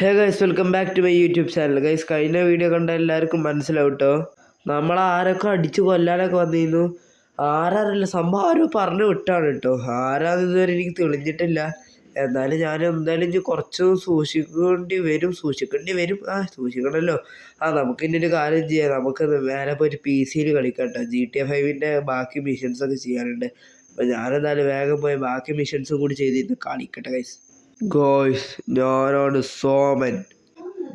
Hey guys welcome back to my YouTube channel guys കഴിഞ്ഞ video കണ്ട എല്ലാവർക്കും മനസ്സിലാവും കേട്ടോ നമ്മൾ ആരൊക്കെ അടിച്ചു കൊല്ലാനൊക്കെ വന്നിരുന്നു? ആരാറില്ല സംഭവം ആരും പറഞ്ഞു വിട്ടാണ് കേട്ടോ ആരാന്ന് ഇതുവരെ എനിക്ക് തെളിഞ്ഞിട്ടില്ല. എന്നാലും ഞാൻ എന്തായാലും ഇനി കുറച്ച് സൂക്ഷിക്കേണ്ടി വരും സൂക്ഷിക്കേണ്ടി വരും. ആ സൂക്ഷിക്കണമല്ലോ ആ നമുക്ക് ഇനി ഒരു കാര്യം ചെയ്യാം. നമുക്ക് നേരെ പോയിട്ട് പി സിയിൽ കളിക്കാം കേട്ടോ ജി ടി എ ഫൈവിന്റെ ബാക്കി മിഷൻസൊക്കെ ചെയ്യാനുണ്ട്. അപ്പോൾ ഞാനെന്തായാലും വേഗം പോയി ബാക്കി മിഷൻസും കൂടി ചെയ്തിരുന്ന് കളിക്കട്ടെ ഗൈസ് ഗോയ്സ് ഞാനാണ് സോമൻ.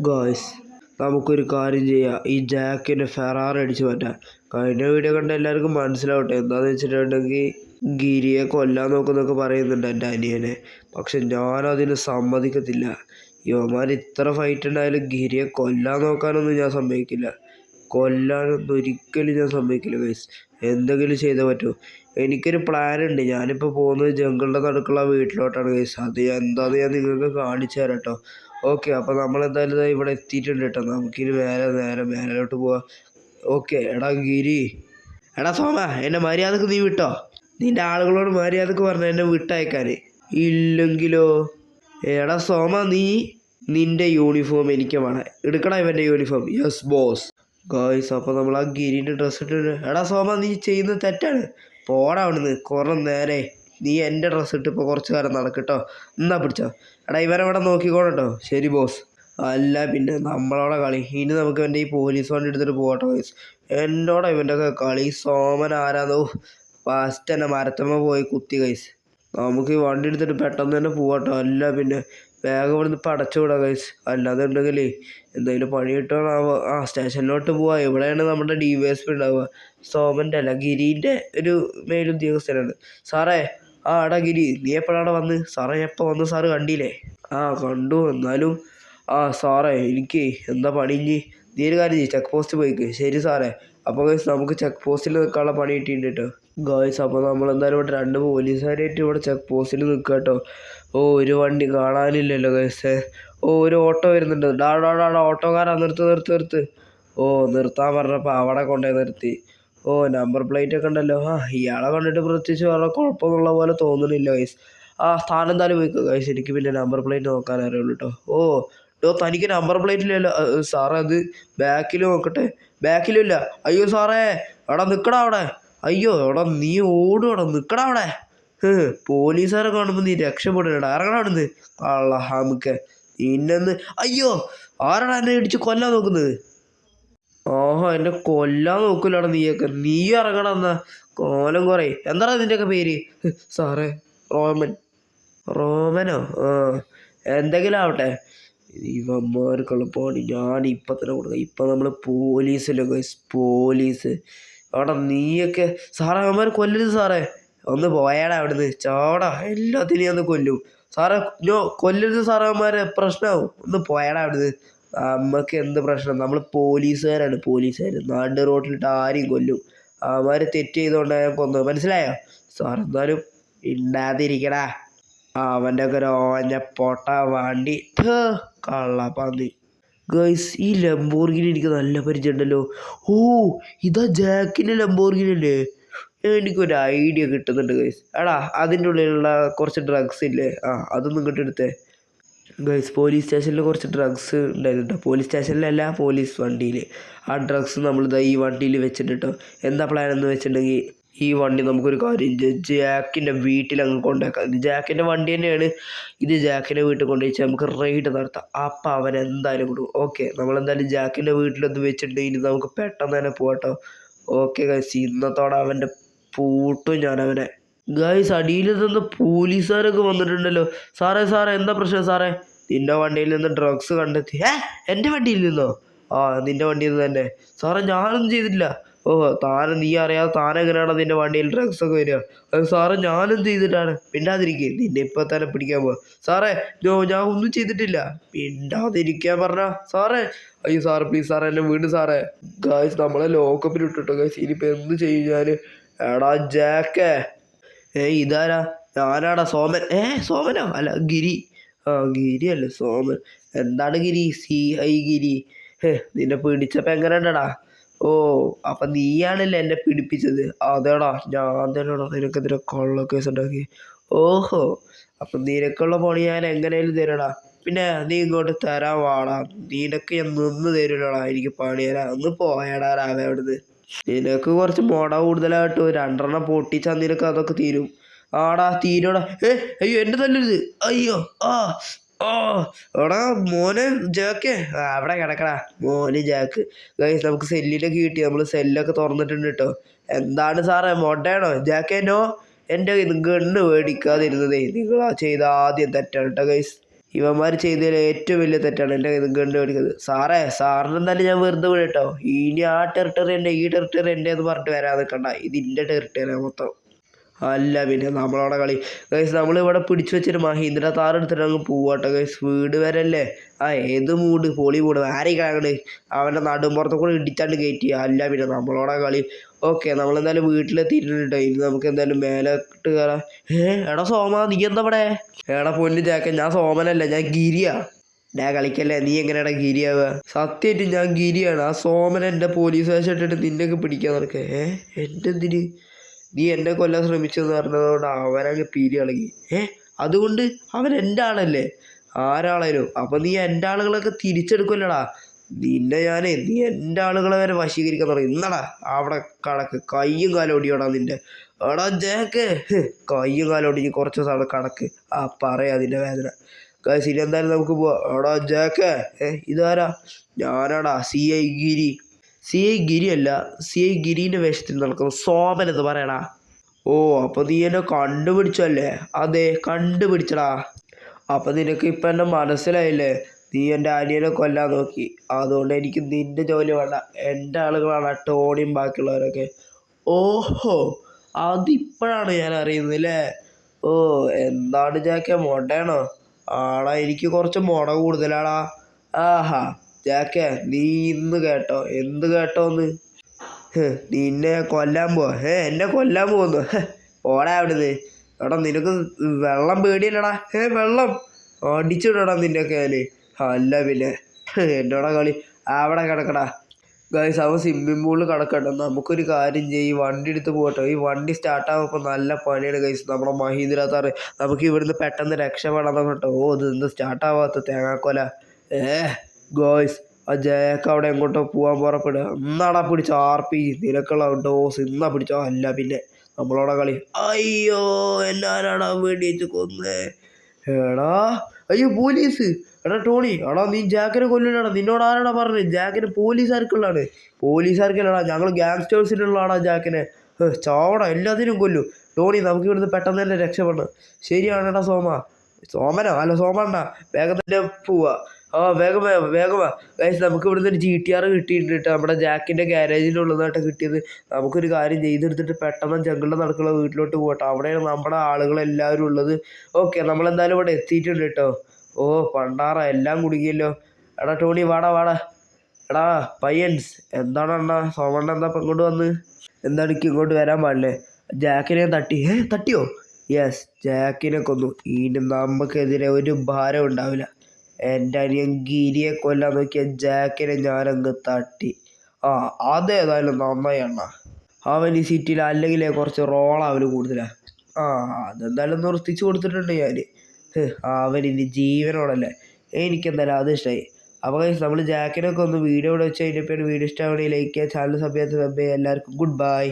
ഗോയ്സ് നമുക്കൊരു കാര്യം ചെയ്യാം. ഈ ജാക്കിന്റെ ഫെറാർ അടിച്ചു മാറ്റാം. കഴിഞ്ഞ വീഡിയോ കണ്ട എല്ലാവർക്കും മനസ്സിലാവട്ടെ. എന്താന്ന് വെച്ചിട്ടുണ്ടെങ്കിൽ ഗിരിയെ കൊല്ലാൻ നോക്കുന്നൊക്കെ പറയുന്നുണ്ട് എന്റെ അനിയനെ. പക്ഷെ ഞാനതിന് സമ്മതിക്കത്തില്ല. യുവമാർ ഇത്ര ഫൈറ്റ് ഉണ്ടായാലും ഗിരിയെ കൊല്ലാൻ നോക്കാനൊന്നും ഞാൻ സമ്മതിക്കില്ല. കൊല്ലാനൊന്നും ഒരിക്കലും ഞാൻ സമ്മതിക്കില്ല ഗൈസ് എന്തെങ്കിലും ചെയ്തേ പറ്റൂ. എനിക്കൊരു പ്ലാൻ ഉണ്ട്. ഞാനിപ്പോൾ പോകുന്നത് ജംഗിളിന്റെ നടുക്കുള്ള വീട്ടിലോട്ടാണ് ഗൈസ് അത് എന്താണെന്ന് ഞാൻ നിങ്ങൾക്ക് കാണിച്ചു തരാം കേട്ടോ ഓക്കെ അപ്പോൾ ദാ ഇവിടെ എത്തിയിട്ടുണ്ട് കേട്ടോ നമുക്കിനി നേരെ നേരെ മേലോട്ട് പോവാം. ഓക്കെ എടാ ഗിരി. എടാ സോമ എന്നെ മര്യാദയ്ക്ക് നീ വിട്ടോ? നിന്റെ ആളുകളോട് മര്യാദയ്ക്ക് പറഞ്ഞ എന്നെ വിട്ടയക്കാൻ ഇല്ലെങ്കിലോ? എടാ സോമ നീ നിന്റെ യൂണിഫോം എനിക്ക് വേണം. എടുക്കടാ ഇവന്റെ യൂണിഫോം യെസ് ബോസ് ഗായ്സ് അപ്പോൾ നമ്മൾ ആ ഗിരിന്റെ ഡ്രസ്സ് ഇട്ടിട്ട് എടാ സോമ നീ ചെയ്യുന്നത് തെറ്റാണ്. പോടാ അവിടുന്ന്. കുറേ നേരെ നീ എന്റെ ഡ്രസ്സ് ഇട്ട് ഇപ്പോൾ കുറച്ച് കാലം നടക്കട്ടോ. എന്നാ പിടിച്ചോ? എടാ ഇവരെ ഇവിടെ നോക്കിക്കോളട്ടോ. ശരി ബോസ് അല്ല പിന്നെ നമ്മളോടെ കളി. ഇനി നമുക്ക് എന്റെ ഈ പോലീസ് വണ്ടി എടുത്തിട്ട് പോകട്ടോ ഗൈസ് എന്നോടെ ഇവന്റെ ഒക്കെ കളി? സോമൻ ആരാന്നോ? ഫസ്റ്റ് തന്നെ മരത്തമ്മ പോയി കുത്തി ഗൈസ് നമുക്ക് ഈ വണ്ടി എടുത്തിട്ട് പെട്ടെന്ന് തന്നെ പോകട്ടോ അല്ല പിന്നെ വേഗം ഇവിടുന്ന് ഇപ്പം അടച്ചു വിടാം ഗൈസ് അല്ലാതെ ഉണ്ടെങ്കിൽ എന്തെങ്കിലും പണി കിട്ടണാവോ ആ സ്റ്റേഷനിലോട്ട് പോവാ. ഇവിടെയാണ് നമ്മുടെ ഡി വൈ എസ് പി ഉണ്ടാവുക സോമന്റെ അല്ല ഗിരീന്റെ ഒരു മേലുദ്യോഗസ്ഥനാണ് സാറേ ആ എടാ ഗിരി നീ എപ്പോഴാണ് വന്ന്? സാറേ എപ്പോൾ വന്ന് സാറ് കണ്ടില്ലേ? ആ കണ്ടു. എന്നാലും ആ സാറേ എനിക്ക് എന്താ പണി ഇനി? നീ ഒരു കാര്യം ചെയ്യ് ചെക്ക് പോസ്റ്റ് പോയിക്ക്. ശരി സാറേ. അപ്പോൾ ഗൈസ് നമുക്ക് ചെക്ക് പോസ്റ്റിൽ നിൽക്കാനുള്ള പണി കിട്ടിയിട്ടുണ്ട് കേട്ടോ. ഗൈസ് അപ്പോൾ നമ്മൾ എന്തായാലും ഇവിടെ രണ്ട് പോലീസുകാരായിട്ട് ഇവിടെ ചെക്ക് പോസ്റ്റിൽ നിൽക്കുക കേട്ടോ. ഓ ഒരു വണ്ടി കാണാനില്ലല്ലോ ഗൈസ് ഓ ഒരു ഓട്ടോ വരുന്നുണ്ട്. ഡാ ഡാ ഡാ ഡാ ഓട്ടോക്കാരാ നിർത്ത് നിർത്ത് നിർത്ത്. ഓ നിർത്താൻ പറഞ്ഞപ്പോൾ അവിടെ കൊണ്ടുപോയി നിർത്തി. ഓ നമ്പർ പ്ലേറ്റ് ഒക്കെ ഉണ്ടല്ലോ. ആ ഇയാളെ കണ്ടിട്ട് പ്രത്യേകിച്ച് വേറെ കുഴപ്പമൊന്നുള്ള പോലെ തോന്നുന്നില്ല ഗൈസ് ആ സ്ഥാനം എന്തായാലും പോയിക്കോ ഗൈസ് എനിക്ക് പിന്നെ നമ്പർ പ്ലേറ്റ് നോക്കാൻ അറിയുള്ളൂ കേട്ടോ ഓ ഡോ തനിക്ക് നമ്പർ പ്ലേറ്റ് ഇല്ലല്ലോ. അ, അ, സാറേ അത് ബാക്കിൽ നോക്കട്ടെ. ബാക്കിലും ഇല്ല. അയ്യോ സാറേ എടാ നിൽക്കടാ അവിടെ. അയ്യോ എടാ നീ ഓടുവാടാ. നിൽക്കടാ അവിടെ. പോലീസുകാരെ കാണുമ്പോൾ നീ രക്ഷപ്പെടണടാ അവിടുന്ന്? നിന്ന് അള്ളഹാമുക്ക നിന്നെന്ന് അയ്യോ ആരാണ് എന്നെ ഇടിച്ച് കൊല്ലാൻ നോക്കുന്നത്? ഓഹോ എന്നെ കൊല്ലാൻ നോക്കില്ലടാ നീയൊക്കെ. നീ ഇറങ്ങണം എന്നാ. കോലം കുറേ. എന്താടാ നിന്റെയൊക്കെ പേര്? സാറേ റോമൻ. റോമനോ? ആ എന്തെങ്കിലും ആവട്ടെ. ഇവന്മാർക്കുള്ള പണി ഞാൻ ഇപ്പം തന്നെ കൊടുക്കാം. ഇപ്പം നമ്മൾ പോലീസല്ലോ ഗൈസ് പോലീസ്. അവിടെ നീയൊക്കെ. സാറേ അവന്മാർ കൊല്ലരുത് സാറേ. ഒന്ന് പോയാടാ അവിടുന്ന്. ചോടാ. എല്ലാത്തിനെയും ഒന്ന് കൊല്ലും. സാറേ ഞോ കൊല്ലരുത് സാറേ അവന്മാരെ പ്രശ്നമാവും ഒന്ന് പോയാടാ അവിടുന്ന്. നമുക്ക് എന്ത് പ്രശ്നം? നമ്മൾ പോലീസുകാരാണ് പോലീസുകാർ നാട് റോട്ടിലിട്ട് ആരെയും കൊല്ലും. അവന്മാർ തെറ്റ് ചെയ്തുകൊണ്ടാണ് ഞാൻ കൊന്നത്. മനസ്സിലായോ? സാർ എന്നാലും ഇണ്ടാതിരിക്കടാ. അവന്റെ ഒക്കെ ഓഞ്ഞ പൊട്ട വണ്ടി. ഥ്, കള്ളപ്പന്നി. ഗൈസ് ഈ ലംബോർഗിനി എനിക്ക് നല്ല പരിചയമുണ്ടല്ലോ. ഓ ഇതാ ജാക്കിന്റെ ലംബോർഗിനി അല്ലേ എനിക്കൊരു ഐഡിയ കിട്ടുന്നുണ്ട് ഗൈസ് എടാ അതിന്റെ ഉള്ളിലുള്ള കുറച്ച് ഡ്രഗ്സ് ഇല്ലേ? ആ അതൊന്നും ഇങ്ങോട്ട് എടുത്തേ. ഗൈസ് പോലീസ് സ്റ്റേഷനിൽ കുറച്ച് ഡ്രഗ്സ് ഉണ്ടായിരുന്നു പോലീസ് സ്റ്റേഷനിലല്ല പോലീസ് വണ്ടിയിൽ ആ ഡ്രഗ്സ് നമ്മൾ നമ്മളിതാ ഈ വണ്ടിയിൽ വെച്ചിട്ട് എന്താ പ്ലാൻ എന്ന് വെച്ചിട്ടുണ്ടെങ്കിൽ ഈ വണ്ടി നമുക്കൊരു കാര്യം ജാക്കിന്റെ വീട്ടിൽ അങ്ങ് കൊണ്ടുവയ്ക്കാം ഇത് ജാക്കിന്റെ വണ്ടി തന്നെയാണ്. ഇത് ജാക്കിന്റെ വീട്ടിൽ കൊണ്ടുപോയി നമുക്ക് റൈഡ് നടത്താം. അപ്പം അവൻ എന്തായാലും കൊടുക്കും. ഓക്കെ നമ്മളെന്തായാലും ജാക്കിന്റെ വീട്ടിലൊന്ന് വെച്ചിട്ടുണ്ടെങ്കിൽ നമുക്ക് പെട്ടെന്ന് തന്നെ പോകട്ടോ ഓക്കെ ഗൈസ് ഇന്നത്തോടെ അവന്റെ പൂട്ടും ഞാനവനെ. ഗൈസ് അടിയിൽ നിന്ന് പോലീസുകാരൊക്കെ വന്നിട്ടുണ്ടല്ലോ. സാറേ സാറേ എന്താ പ്രശ്നം സാറേ? നിന്റെ വണ്ടിയിൽ നിന്ന് ഡ്രഗ്സ് കണ്ടെത്തി. ഏ? എന്റെ വണ്ടിയിൽ നിന്നോ? ആ നിന്റെ വണ്ടിയിൽ നിന്ന് തന്നെ. സാറേ ഞാനൊന്നും ചെയ്തിട്ടില്ല. ഓ താനും നീ അറിയാതെ താനെങ്ങനെയാണോ നിന്റെ വണ്ടിയിൽ ഡ്രഗ്സ് ഒക്കെ വരിക. അത് സാറേ ഞാനും ചെയ്തിട്ടാണ്. മിണ്ടാതിരിക്കുക നിന്നെ ഇപ്പം തന്നെ പിടിക്കാൻ പോവാ. സാറേ നോ ഞാൻ ഒന്നും ചെയ്തിട്ടില്ല. മിണ്ടാതിരിക്കാൻ പറഞ്ഞ. സാറേ അയ്യോ സാർ പ്ലീസ് സാറേ എന്നെ വീട് സാറേ. ഗായ്സ് നമ്മളെ ലോക്കപ്പിൽ ഇട്ടിട്ടോ ഗായ്സ് ഇനിയിപ്പോൾ എന്ത് ചെയ്യും ഞാൻ എടാ ജാക്കേ. ഏയ് ഇതാരാ? ഞാനാടാ സോമൻ? ഏ സോമനോ? അല്ല ഗിരി. ആ ഗിരി അല്ല സോമൻ. എന്താണ് ഗിരി? സി ഐ ഗിരി. നിന്നെ പിടിച്ചപ്പോൾ എങ്ങനെ ഉണ്ടടാ? ഓ അപ്പം നീയാണല്ലേ എന്നെ പിടിപ്പിച്ചത്? അതേടാ ഞാൻ തന്നെയാടാ നിനക്കെതിരെ കൊള്ള കേസ് ഉണ്ടാക്കി ഓഹോ അപ്പം നിനക്കുള്ള പണി ഞാൻ എങ്ങനെയാലും തരടാ പിന്നെ നീ ഇങ്ങോട്ട് തരാൻ വാടാ. നിനക്ക് ഞാൻ നിന്ന് തരൂലടാ എനിക്ക് പണി ഒന്ന് പോയടാ രാവിലെ അവിടുന്ന്. നിനക്ക് കുറച്ച് മുട കൂടുതലായിട്ട് രണ്ടെണ്ണം പൊട്ടിച്ചാൽ നിനക്ക് അതൊക്കെ തീരും. ആടാ തീരോടാ. ഏ അയ്യോ എന്റെ തല്ലരുത്. അയ്യോ ആ ഓ എടാ മോനെ ജാക്ക്. അവിടെ കിടക്കടാ. മോന് ജാക്ക്. ഗൈസ് നമുക്ക് സെല്ലിലൊക്കെ കിട്ടി. നമ്മൾ സെല്ലൊക്കെ തുറന്നിട്ടുണ്ട് കേട്ടോ. എന്താണ് സാറേ മൊട്ടയാണോ? ജാക്കേനോ? എന്റെ ഗണ്ണ് മേടിക്കാതിരുന്നതേ നിങ്ങൾ ആ ചെയ്ത ആദ്യം തെറ്റാണ് കേട്ടോ ഗൈസ്. ഇവന്മാർ ചെയ്തതിൽ ഏറ്റവും വലിയ തെറ്റാണ് എന്റെ കണ്ടു പഠിക്കുന്നത്. സാറേ സാറിന് എന്തായാലും ഞാൻ വെറുതെ വിടട്ടോ ഇനി ആ ടെറിട്ടറി എന്റെ ഈ ടെറിട്ടറി എന്റെ എന്ന് പറഞ്ഞിട്ട് വരാതെ നിൽക്കണ്ട. ഇത് എന്റെ ടെറിട്ടറിയാണ് മൊത്തം. അല്ല പിന്നെ നമ്മളവിടെ കളി. ഗൈസ് നമ്മളിവിടെ പിടിച്ചു വെച്ചൊരു മഹീന്ദ്ര താർ എടുത്തിട്ട് അങ്ങ് പോവാട്ടോ ഗൈസ് വീട് വരല്ലേ? ആ ഏത് മൂട് പൊളി മൂട് ആരെയും അങ്ങോട്ട് അവന്റെ നടുമ്പുറത്ത് കൂടെ ഇടിച്ചാണ്ട് കയറ്റി അല്ല പിന്നെ നമ്മളോടെ കളി. ഓക്കെ നമ്മളെന്തായാലും വീട്ടിലെത്തിയിട്ടുണ്ട്. ഇനി നമുക്ക് എന്തായാലും മേലെ ഇട്ട് കയറാം ഏ എടാ സോമ നീ എന്താ ഇവിടെ? എടാ പൊന്നു ജാക്ക ഞാൻ സോമനല്ല ഞാൻ ഗിരിയാ. ഡാ കളിക്കല്ലേ? നീ എങ്ങനെയാടാ ഗിരിയാവുക സത്യമായിട്ട് ഞാൻ ഗിരിയാണ്. ആ സോമൻ എന്റെ പോലീസ് വേഷം ഇട്ടിട്ട് നിന്നെയൊക്കെ പിടിക്കാൻ നടക്കുക ഏ എന്റെ എന്തിന് നീ എന്നെ കൊല്ലാൻ ശ്രമിച്ചെന്ന് പറഞ്ഞതുകൊണ്ട് അവരങ്ങ് പീരി ഇളകി. ഏ അതുകൊണ്ട് അവൻ എന്റെ ആളല്ലേ? ആരാളേലും. അപ്പം നീ എന്റെ ആളുകളൊക്കെ തിരിച്ചെടുക്കുമല്ലടാ നിന്നെ ഞാനേ നീ എന്റെ ആളുകളെ വരെ വശീകരിക്കാൻ തുടങ്ങി. ഇന്നടാ അവിടെ കണക്ക്. കയ്യും കാലം ഒടിയോടാ നിന്റെ എടാ ജേക്ക്. കയ്യും കാലം ഒടിഞ്ഞ് കുറച്ച് ദിവസം അവിടെ കടക്ക് ആ പറയാ അതിന്റെ വേദന. കാശിനി എന്തായാലും നമുക്ക് പോവാം. എടാ ജേക്ക്. ഏ ഇതാരാ? ഞാനാടാ C I Giri. C I Giri അല്ല സി ഐ ഗിരീന്റെ വേഷത്തിൽ നടക്കുന്ന സോമൻ എന്ന് പറയടാ ഓ അപ്പോൾ നീ എന്നെ കണ്ടുപിടിച്ചല്ലേ അതെ കണ്ടുപിടിച്ചടാ. അപ്പോൾ നിനക്ക് ഇപ്പം എന്നെ മനസ്സിലായില്ലേ? നീ എന്റെ അനിയനെ കൊല്ലാൻ നോക്കി. അതുകൊണ്ട് എനിക്ക് നിന്റെ ജോലി വേണ്ട. എന്റെ ആളുകളാണ് ടോണിയും ബാക്കിയുള്ളവരൊക്കെ. ഓഹോ അതിപ്പോഴാണ് ഞാൻ അറിയുന്നത് അല്ലേ ഓ എന്താണ് ജാക്കെ മൊടയാണോ? ആടാ എനിക്ക് കുറച്ച് മുട കൂടുതലാടാ. ആഹാ. ജാക്കെ നീ ഇന്ന് കേട്ടോ. എന്ത് കേട്ടോന്ന്? നീ എന്നെ കൊല്ലാൻ പോവാ. ഏ എന്നെ കൊല്ലാൻ പോകുന്നു ഓടാ അവിടുന്ന്. എടാ നിനക്ക് വെള്ളം പേടിയല്ലടാ. ഏ വെള്ളം. അടിച്ചിടടാ നിന്റെ ഞാൻ അല്ല പിന്നെ. എന്നോടാ കളി? അവിടെ കിടക്കടാ. ഗൈസ് അവൻ സ്വിമ്മിംഗ് പൂളിൽ കിടക്കട്ടെ. നമുക്കൊരു കാര്യം ചെയ്യും. വണ്ടി എടുത്ത് പോകട്ടെ. ഈ വണ്ടി സ്റ്റാർട്ടാകുമ്പോൾ നല്ല പണിയാണ് ഗൈസ് നമ്മുടെ മഹീന്ദ്ര താറ് നമുക്ക് ഇവിടുന്ന് പെട്ടെന്ന് രക്ഷപ്പെടാൻ കേട്ടോ ഓ ഇത് എന്ത് സ്റ്റാർട്ടാവാത്ത തേങ്ങാക്കൊല. ഏ ഗോയ്സ് ആ ജയക്ക് അവിടെ എങ്ങോട്ടോ പോകാൻ പുറപ്പെടുക എന്നാടാ പിടിച്ച ആർ പി നിനക്കുള്ള ഡോസ് ഇന്നാ പിടിച്ചോ അല്ല പിന്നെ നമ്മളോടെ കളി. അയ്യോ എന്നാരാടാ വേണ്ടിയിട്ട് കൊന്നേ? എടാ അയ്യോ പോലീസ്. എടാ ടോണി എടാ നീ ജാക്കിനെ കൊല്ലില്ലടാ നിന്നോട് ആരാടാ പറഞ്ഞത് ജാക്കിന് പോലീസുകാർക്കുള്ളതാണ് പോലീസുകാർക്കല്ലടാ ഞങ്ങൾ ഗ്യാങ്സ്റ്റേഴ്സിനുള്ളതാടാ ജാക്കിനെ ചാവട ചാവടാ എല്ലാത്തിനും കൊല്ലും. ടോണി നമുക്ക് ഇവിടുന്ന് പെട്ടെന്ന് തന്നെ രക്ഷപ്പെടണം. ശരിയാണെടാ സോമ. സോമനോ? അല്ല സോമണ്ണ. വേഗം തന്നെ പോവാ. ആ വേഗം വേഗം വേഗം വാ. ഗൈസ് നമുക്ക് ഇവിടുന്ന് ഒരു ജി ടി ആർ കിട്ടിയിട്ടുണ്ട് കേട്ടോ. നമ്മുടെ ജാക്കിന്റെ ഗ്യാരേജിലുള്ളതായിട്ട് കിട്ടിയത്. നമുക്കൊരു കാര്യം ചെയ്തെടുത്തിട്ട് പെട്ടെന്ന് ജംഗിളിൽ നടക്കുള്ള വീട്ടിലോട്ട് പോകട്ടെ. അവിടെയാണ് നമ്മുടെ ആളുകളെല്ലാവരും ഉള്ളത്. ഓക്കെ നമ്മളെന്തായാലും ഇവിടെ എത്തിയിട്ടുണ്ട് കേട്ടോ. ഓ പണ്ടാറ എല്ലാം കുടുങ്ങിയല്ലോ. എടാ ടോണി വാടാ വാടാ. എടാ പയ്യൻസ് എന്താണ് അണ്ണാ? സോമണ്ണ എന്താ ഇപ്പം ഇങ്ങോട്ട് വന്ന്? എന്താ എനിക്ക് ഇങ്ങോട്ട് വരാൻ പാടില്ലേ? ജാക്കിനെ തട്ടി. ഏ തട്ടിയോ? യെസ് ജാക്കിനെ കൊന്നു. ഇനി നമുക്കെതിരെ ഒരു ഭാരം ഉണ്ടാവില്ല. എന്റെ അനിയൻ ഗിരിയെ കൊല്ലാൻ നോക്കിയ ജാക്കിനെ ഞാനങ്ങ് തട്ടി. ആ അതേതായാലും നന്നായി എണ്ണ അവൻ ഈ സിറ്റിയിൽ അല്ലെങ്കിൽ കുറച്ച് റോളാവൽ കൂടുതലാണ് ആ അതെന്തായാലും നിർത്തിച്ച് കൊടുത്തിട്ടുണ്ട് ഞാൻ അവൻ ഇനി ജീവനോടല്ലേ? എനിക്കെന്തായാലും അത് ഇഷ്ടമായി അപ്പോൾ നമ്മൾ ജാക്കിനൊക്കെ ഒന്ന് വീഡിയോ ഇവിടെ വെച്ച് കഴിഞ്ഞപ്പോൾ വീഡിയോ ഇഷ്ടമാണെങ്കിൽ ലൈക്ക് ചെയ്യുക ചാനൽ സബ്സ്ക്രൈബ് ചെയ്യുക എല്ലാവർക്കും ഗുഡ് ബൈ